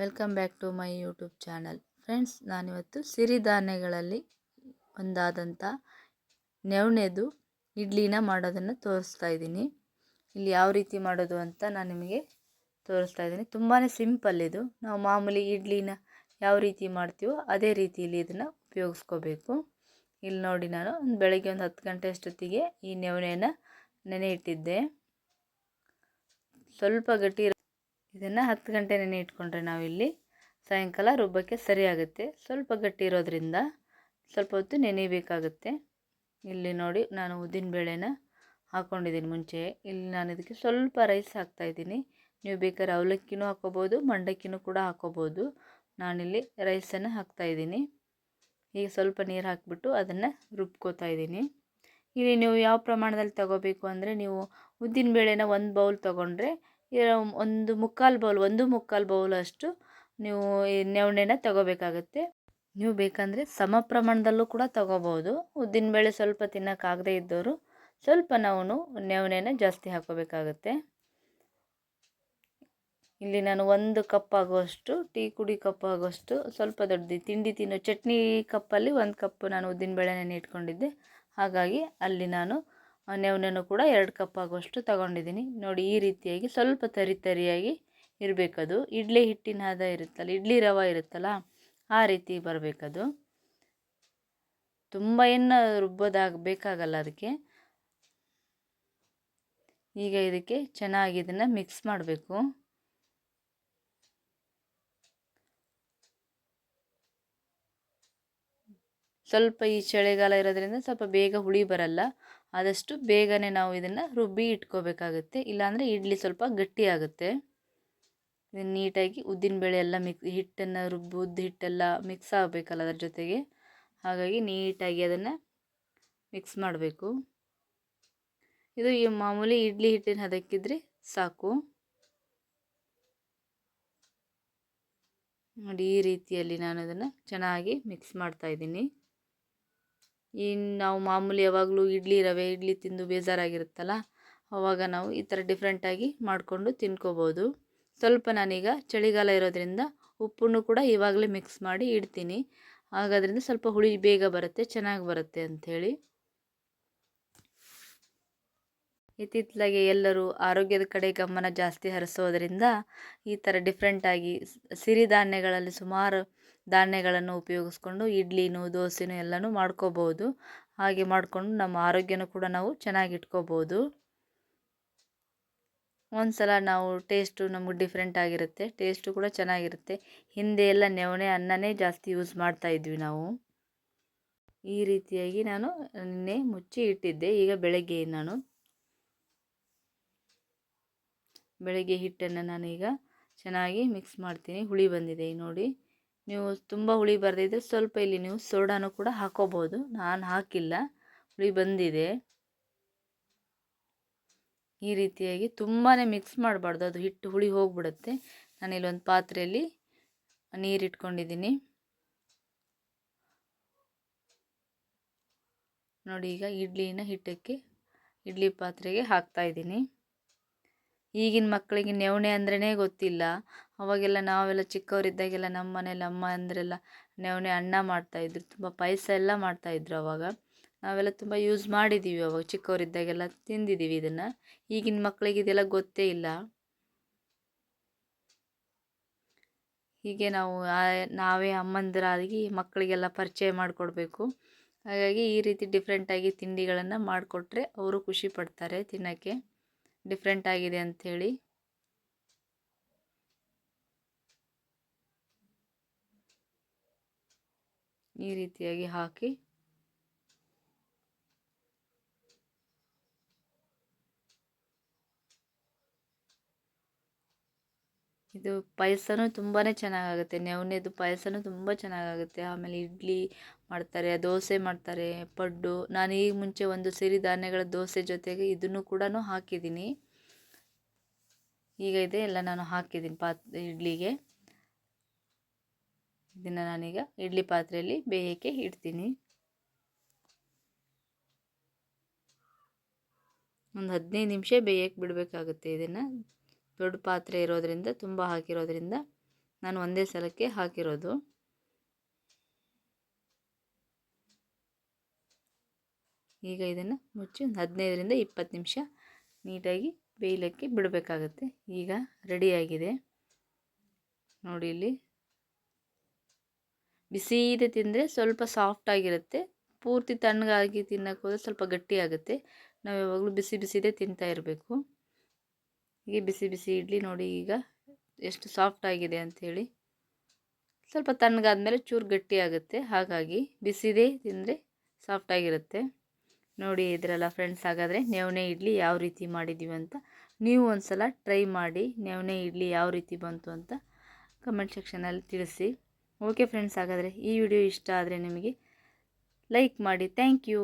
Welcome back to my YouTube channel. Friends, ನಾನಿವತ್ತು ಸಿರಿಧಾನ್ಯಗಳಲ್ಲಿ ಒಂದಾದಂಥ ನೆವಣೆದು ಇಡ್ಲಿನ ಮಾಡೋದನ್ನು ತೋರಿಸ್ತಾ ಇದ್ದೀನಿ. ಇಲ್ಲಿ ಯಾವ ರೀತಿ ಮಾಡೋದು ಅಂತ ನಾನು ನಿಮಗೆ ತೋರಿಸ್ತಾ ಇದ್ದೀನಿ. ತುಂಬಾ ಸಿಂಪಲ್ ಇದು. ನಾವು ಮಾಮೂಲಿ ಇಡ್ಲಿನ ಯಾವ ರೀತಿ ಮಾಡ್ತೀವೋ ಅದೇ ರೀತಿಯಲ್ಲಿ ಇದನ್ನು ಉಪಯೋಗಿಸ್ಕೋಬೇಕು. ಇಲ್ಲಿ ನೋಡಿ ನಾನು, ಒಂದು ಬೆಳಗ್ಗೆ ಒಂದು ಹತ್ತು ಗಂಟೆ ಅಷ್ಟೊತ್ತಿಗೆ ಈ ನೆವಣೆಯನ್ನು ನೆನೆ ಇಟ್ಟಿದ್ದೆ ಸ್ವಲ್ಪ ಗಟ್ಟಿ ಇದನ್ನು ಹತ್ತು ಗಂಟೆ ನೆನೆ ಇಟ್ಕೊಂಡ್ರೆ ನಾವಿಲ್ಲಿ ಸಾಯಂಕಾಲ ರುಬ್ಬಕ್ಕೆ ಸರಿಯಾಗುತ್ತೆ ಸ್ವಲ್ಪ ಗಟ್ಟಿ ಇರೋದ್ರಿಂದ ಸ್ವಲ್ಪ ಹೊತ್ತು ನೆನೆಯಬೇಕಾಗುತ್ತೆ ಇಲ್ಲಿ ನೋಡಿ ನಾನು ಉದ್ದಿನ ಬೇಳೆನ ಹಾಕ್ಕೊಂಡಿದ್ದೀನಿ ಮುಂಚೆ. ಇಲ್ಲಿ ನಾನು ಇದಕ್ಕೆ ಸ್ವಲ್ಪ ರೈಸ್ ಹಾಕ್ತಾಯಿದ್ದೀನಿ ನೀವು ಬೇಕಾದ್ರೆ ಅವಲಕ್ಕಿನೂ ಹಾಕ್ಕೋಬೋದು ಮಂಡಕ್ಕಿನೂ ಕೂಡ ಹಾಕ್ಕೋಬೋದು ನಾನಿಲ್ಲಿ ರೈಸನ್ನು ಹಾಕ್ತಾಯಿದ್ದೀನಿ ಈಗ ಸ್ವಲ್ಪ ನೀರು ಹಾಕಿಬಿಟ್ಟು ಅದನ್ನು ರುಬ್ಕೋತಾ ಇದ್ದೀನಿ. ಇಲ್ಲಿ ನೀವು ಯಾವ ಪ್ರಮಾಣದಲ್ಲಿ ತಗೋಬೇಕು ಅಂದರೆ ನೀವು ಉದ್ದಿನ ಬೇಳೆನ ಒಂದು ಬೌಲ್ ತೊಗೊಂಡ್ರೆ ಒಂದು ಮುಕ್ಕಾಲು ಬೌಲ್, ಒಂದು ಮುಕ್ಕಾಲು ಬೌಲ್ ಅಷ್ಟು ನೀವು ಈ ನೆವಣೆನ ತಗೋಬೇಕಾಗತ್ತೆ. ನೀವು ಬೇಕಂದರೆ ಸಮ ಪ್ರಮಾಣದಲ್ಲೂ ಕೂಡ ತಗೋಬೋದು. ಉದ್ದಿನಬೇಳೆ ಸ್ವಲ್ಪ ತಿನ್ನೋಕ್ಕಾಗದೇ ಇದ್ದವರು ಸ್ವಲ್ಪ ನಾವು ನೆವಣೆನ ಜಾಸ್ತಿ ಹಾಕೋಬೇಕಾಗತ್ತೆ. ಇಲ್ಲಿ ನಾನು ಒಂದು ಕಪ್ ಆಗುವಷ್ಟು ಟೀ ಕುಡಿ ಕಪ್ ಆಗುವಷ್ಟು ಸ್ವಲ್ಪ ದೊಡ್ಡದು, ತಿಂಡಿ ತಿನ್ನೋ ಚಟ್ನಿ ಕಪ್ಪಲ್ಲಿ ಒಂದು ಕಪ್ ನಾನು ಉದ್ದಿನ ಬೇಳೆನೇ ಇಟ್ಕೊಂಡಿದ್ದೆ. ಹಾಗಾಗಿ ಅಲ್ಲಿ ನಾನು ನೆವನನ್ನು ಕೂಡ ಎರಡು ಕಪ್ ಆಗುವಷ್ಟು ತಗೊಂಡಿದ್ದೀನಿ. ನೋಡಿ, ಈ ರೀತಿಯಾಗಿ ಸ್ವಲ್ಪ ತರಿ ತರಿಯಾಗಿ ಇರಬೇಕದು. ಇಡ್ಲಿ ಹಿಟ್ಟಿನ ಹದ ಇರುತ್ತಲ್ಲ, ಇಡ್ಲಿ ರವೆ ಇರುತ್ತಲ್ಲ, ಆ ರೀತಿ ಬರಬೇಕದು. ತುಂಬ ಏನು ರುಬ್ಬೋದಾಗ ಬೇಕಾಗಲ್ಲ ಅದಕ್ಕೆ. ಈಗ ಇದಕ್ಕೆ ಚೆನ್ನಾಗಿ ಇದನ್ನು ಮಿಕ್ಸ್ ಮಾಡಬೇಕು. ಸ್ವಲ್ಪ ಈ ಚಳಿಗಾಲ ಇರೋದ್ರಿಂದ ಸ್ವಲ್ಪ ಬೇಗ ಹುಳಿ ಬರಲ್ಲ. ಆದಷ್ಟು ಬೇಗನೆ ನಾವು ಇದನ್ನು ರುಬ್ಬಿ ಇಟ್ಕೋಬೇಕಾಗುತ್ತೆ. ಇಲ್ಲಾಂದರೆ ಇಡ್ಲಿ ಸ್ವಲ್ಪ ಗಟ್ಟಿ ಆಗುತ್ತೆ ಇದನ್ನು ನೀಟಾಗಿ ಉದ್ದಿನಬೇಳೆ ಎಲ್ಲ ಮಿಕ್, ಹಿಟ್ಟನ್ನು ರುಬ್ಬು, ಉದ್ದು ಹಿಟ್ಟೆಲ್ಲ ಮಿಕ್ಸ್ ಆಗಬೇಕಲ್ಲ ಅದರ ಜೊತೆಗೆ. ಹಾಗಾಗಿ ನೀಟಾಗಿ ಅದನ್ನು ಮಿಕ್ಸ್ ಮಾಡಬೇಕು. ಇದು ಈ ಮಾಮೂಲಿ ಇಡ್ಲಿ ಹಿಟ್ಟಿನ ಹದಕ್ಕಿದ್ರೆ ಸಾಕು. ನೋಡಿ ಈ ರೀತಿಯಲ್ಲಿ ನಾನು ಅದನ್ನು ಚೆನ್ನಾಗಿ ಮಿಕ್ಸ್ ಮಾಡ್ತಾ ಇದ್ದೀನಿ. ಇನ್ನು ನಾವು ಮಾಮೂಲಿ ಯಾವಾಗಲೂ ಇಡ್ಲಿ ರವೆ, ಇಡ್ಲಿ ತಿಂದು ಬೇಜಾರಾಗಿರುತ್ತಲ್ಲ ಆವಾಗ ನಾವು ಈ ಥರ ಡಿಫ್ರೆಂಟಾಗಿ ಮಾಡಿಕೊಂಡು ತಿನ್ಕೋಬೋದು. ಸ್ವಲ್ಪ ನಾನೀಗ ಚಳಿಗಾಲ ಇರೋದ್ರಿಂದ ಉಪ್ಪನ್ನು ಕೂಡ ಇವಾಗಲೇ ಮಿಕ್ಸ್ ಮಾಡಿ ಇಡ್ತೀನಿ. ಹಾಗಾದ್ರಿಂದ ಸ್ವಲ್ಪ ಹುಳಿ ಬೇಗ ಬರುತ್ತೆ, ಚೆನ್ನಾಗಿ ಬರುತ್ತೆ ಅಂಥೇಳಿ. ಇತ್ತಿತ್ತಲಾಗೆ ಎಲ್ಲರೂ ಆರೋಗ್ಯದ ಕಡೆ ಗಮನ ಜಾಸ್ತಿ ಹರಿಸೋದ್ರಿಂದ ಈ ಥರ ಡಿಫ್ರೆಂಟಾಗಿ ಸಿರಿಧಾನ್ಯಗಳಲ್ಲಿ ಸುಮಾರು ಧಾನ್ಯಗಳನ್ನು ಉಪಯೋಗಿಸ್ಕೊಂಡು ಇಡ್ಲಿನೂ, ದೋಸೆನೂ ಎಲ್ಲನೂ ಮಾಡ್ಕೋಬೋದು ಹಾಗೆ ಮಾಡಿಕೊಂಡು ನಮ್ಮ ಆರೋಗ್ಯನೂ ಕೂಡ ನಾವು ಚೆನ್ನಾಗಿ ಇಟ್ಕೋಬೋದು ಒಂದು ಸಲ ನಾವು ಟೇಸ್ಟು ನಮಗೆ ಡಿಫ್ರೆಂಟ್ ಆಗಿರುತ್ತೆ ಟೇಸ್ಟು ಕೂಡ ಚೆನ್ನಾಗಿರುತ್ತೆ. ಹಿಂದೆ ಎಲ್ಲ ನೆವಣೆ ಅನ್ನನೇ ಜಾಸ್ತಿ ಯೂಸ್ ಮಾಡ್ತಾ ಇದ್ವಿ ನಾವು. ಈ ರೀತಿಯಾಗಿ ನಾನು ನಿನ್ನೆ ಮುಚ್ಚಿ ಇಟ್ಟಿದ್ದೆ, ಈಗ ಬೆಳಗ್ಗೆ ನಾನು ಬೆಳಗ್ಗೆ ಹಿಟ್ಟನ್ನು ನಾನೀಗ ಚೆನ್ನಾಗಿ ಮಿಕ್ಸ್ ಮಾಡ್ತೀನಿ. ಹುಳಿ ಬಂದಿದೆ ನೋಡಿ. ನೀವು ತುಂಬ ಹುಳಿ ಬರದಿದ್ದರೆ ಸ್ವಲ್ಪ ಇಲ್ಲಿ ನೀವು ಸೋಡಾನು ಕೂಡ ಹಾಕೋಬೋದು. ನಾನು ಹಾಕಿಲ್ಲ. ಹುಳಿ ಬಂದಿದೆ. ಈ ರೀತಿಯಾಗಿ ತುಂಬಾ ಮಿಕ್ಸ್ ಮಾಡಬಾರ್ದು. ಅದು ಹಿಟ್ಟು ಹುಳಿ ಹೋಗ್ಬಿಡುತ್ತೆ. ನಾನು ಇಲ್ಲೊಂದು ಪಾತ್ರೆಯಲ್ಲಿ ನೀರು ಇಟ್ಕೊಂಡಿದ್ದೀನಿ. ನೋಡಿ ಈಗ ಇಡ್ಲಿನ ಹಿಟ್ಟಕ್ಕೆ, ಇಡ್ಲಿ ಪಾತ್ರೆಗೆ ಹಾಕ್ತಾ ಇದ್ದೀನಿ. ಈಗಿನ ಮಕ್ಕಳಿಗೆ ನೆವಣೆ ಅಂದ್ರೇ ಗೊತ್ತಿಲ್ಲ. ಅವಾಗೆಲ್ಲ ನಾವೆಲ್ಲ ಚಿಕ್ಕವರಿದ್ದಾಗೆಲ್ಲ ನಮ್ಮ ಮನೇಲಿ ಅಮ್ಮ ಅಂದರೆಲ್ಲ ನೆವಣೆ ಅನ್ನ ಮಾಡ್ತಾಯಿದ್ರು ತುಂಬ ಪಾಯಸ ಎಲ್ಲ ಮಾಡ್ತಾಯಿದ್ರು ಅವಾಗ. ನಾವೆಲ್ಲ ತುಂಬ ಯೂಸ್ ಮಾಡಿದ್ದೀವಿ ಅವಾಗ, ಚಿಕ್ಕವರಿದ್ದಾಗೆಲ್ಲ ತಿಂದಿದ್ದೀವಿ ಇದನ್ನು. ಈಗಿನ ಮಕ್ಕಳಿಗೆ ಇದೆಲ್ಲ ಗೊತ್ತೇ ಇಲ್ಲ. ಹೀಗೆ ನಾವು ನಾವೇ ಅಮ್ಮಂದಿರಾಗಿ ಮಕ್ಕಳಿಗೆಲ್ಲ ಪರಿಚಯ ಮಾಡಿಕೊಡ್ಬೇಕು. ಹಾಗಾಗಿ ಈ ರೀತಿ ಡಿಫ್ರೆಂಟಾಗಿ ತಿಂಡಿಗಳನ್ನು ಮಾಡಿಕೊಟ್ರೆ ಅವರು ಖುಷಿ ಪಡ್ತಾರೆ ತಿನ್ನೋಕ್ಕೆ. ಡಿಫ್ರೆಂಟ್ ಆಗಿದೆ ಅಂಥೇಳಿ ಈ ರೀತಿಯಾಗಿ ಹಾಕಿ. ಇದು ಪಾಯಸನೂ ತುಂಬಾ ಚೆನ್ನಾಗಾಗುತ್ತೆ. ನೆವನೇದು ಪಾಯಸನೂ ತುಂಬ ಚೆನ್ನಾಗಾಗುತ್ತೆ. ಆಮೇಲೆ ಇಡ್ಲಿ ಮಾಡ್ತಾರೆ, ದೋಸೆ ಮಾಡ್ತಾರೆ, ಪಡ್ಡು. ನಾನು ಈಗ ಮುಂಚೆ ಒಂದು ಸಿರಿಧಾನ್ಯಗಳ ದೋಸೆ ಜೊತೆಗೆ ಇದನ್ನು ಕೂಡ ಹಾಕಿದ್ದೀನಿ. ಈಗ ಇದೆ, ಎಲ್ಲ ನಾನು ಹಾಕಿದ್ದೀನಿ ಪಾತ್, ಇಡ್ಲಿಗೆ. ಇದನ್ನು ನಾನೀಗ ಇಡ್ಲಿ ಪಾತ್ರೆಯಲ್ಲಿ ಬೇಯಕ್ಕೆ ಇಡ್ತೀನಿ. ಒಂದು ಹದಿನೈದು ನಿಮಿಷ ಬೇಯಕ್ಕೆ ಬಿಡಬೇಕಾಗುತ್ತೆ ಇದನ್ನು. ದೊಡ್ಡ ಪಾತ್ರೆ ಇರೋದರಿಂದ, ತುಂಬ ಹಾಕಿರೋದ್ರಿಂದ ನಾನು ಒಂದೇ ಸಲಕ್ಕೆ ಹಾಕಿರೋದು. ಈಗ ಇದನ್ನು ಮುಚ್ಚಿ ಒಂದು ಹದಿನೈದರಿಂದ ಇಪ್ಪತ್ತು ನಿಮಿಷ ನೀಟಾಗಿ ಬೇಯಲಿಕ್ಕೆ ಬಿಡಬೇಕಾಗತ್ತೆ. ಈಗ ರೆಡಿಯಾಗಿದೆ. ನೋಡಿ ಇಲ್ಲಿ. ಬಿಸಿ ಇದೆ ತಿಂದರೆ ಸ್ವಲ್ಪ ಸಾಫ್ಟ್ ಆಗಿರುತ್ತೆ. ಪೂರ್ತಿ ತಣ್ಣಗಾಗಿ ತಿನ್ನೋಕೆ ಹೋದರೆ ಸ್ವಲ್ಪ ಗಟ್ಟಿಯಾಗುತ್ತೆ ನಾವು ಯಾವಾಗಲೂ ಬಿಸಿ ಬಿಸಿದೇ ತಿಂತಾ ಇರಬೇಕು. ಹೀಗೆ ಬಿಸಿ ಬಿಸಿ ಇಡ್ಲಿ ನೋಡಿ ಈಗ ಎಷ್ಟು ಸಾಫ್ಟ್ ಆಗಿದೆ ಅಂಥೇಳಿ. ಸ್ವಲ್ಪ ತಣ್ಣಗಾದ್ಮೇಲೆ ಚೂರು ಗಟ್ಟಿ ಆಗುತ್ತೆ. ಹಾಗಾಗಿ ಬಿಸಿದೇ ತಿಂದರೆ ಸಾಫ್ಟಾಗಿರುತ್ತೆ ನೋಡಿ ಇದ್ರಲ್ಲ ಫ್ರೆಂಡ್ಸ್ ಹಾಗಾದರೆ ನೆವನೆ ಇಡ್ಲಿ ಯಾವ ರೀತಿ ಮಾಡಿದ್ದೀವಿ ಅಂತ ನೀವು ಒಂದು ಸಲ ಟ್ರೈ ಮಾಡಿ ನೆವನೆ ಇಡ್ಲಿ ಯಾವ ರೀತಿ ಬಂತು ಅಂತ ಕಮೆಂಟ್ ಸೆಕ್ಷನಲ್ಲಿ ತಿಳಿಸಿ. ಓಕೆ ಫ್ರೆಂಡ್ಸ್ ಹಾಗಾದರೆ ಈ ವಿಡಿಯೋ ಇಷ್ಟ ಆದರೆ ನಿಮಗೆ ಲೈಕ್ ಮಾಡಿ. Thank you